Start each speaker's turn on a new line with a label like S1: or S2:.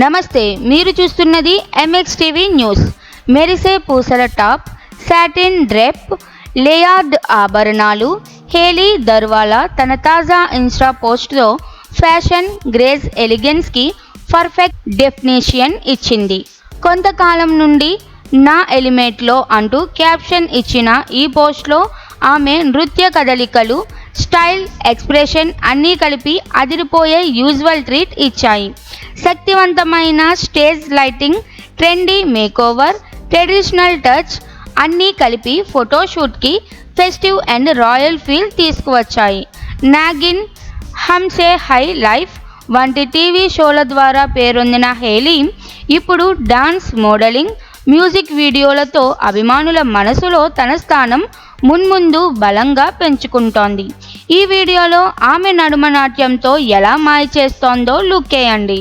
S1: నమస్తే మీరు చూస్తున్నది ఎంఎక్స్ టీవీ న్యూస్ మెరిసే పూసల టాప్ సాటిన్ డ్రెప్ లేయార్డ్ ఆభరణాలు హేలీ దర్వాలా తన తాజా ఇన్స్టా పోస్ట్లో ఫ్యాషన్ గ్రేజ్ ఎలిగెన్స్కి పర్ఫెక్ట్ డెఫినేషన్ ఇచ్చింది. కొంతకాలం నుండి నా ఎలిమెంట్లో అంటూ క్యాప్షన్ ఇచ్చిన ఈ పోస్ట్లో ఆమె నృత్య కదలికలు స్టైల్ ఎక్స్ప్రెషన్ అన్నీ కలిపి అదిరిపోయే యూజువల్ ట్రీట్ ఇచ్చాయి. శక్తివంతమైన stage lighting trendy makeover traditional touch అన్నీ కలిపి ఫోటోషూట్కి ఫెస్టివ్ అండ్ రాయల్ ఫీల్ తీసుకువచ్చాయి. నాగిన్ హమ్సే హై లైఫ్ వంటి టీవీ షోల ద్వారా పేరొందిన హేలీ ఇప్పుడు డాన్స్ మోడలింగ్ మ్యూజిక్ వీడియోలతో అభిమానుల మనసులో తన స్థానం మున్ముందు బలంగా పెంచుకుంటోంది. ఈ వీడియోలో ఆమె నడుమ నాట్యంతో ఎలా మాయ చేస్తోందో లుక్కేయండి.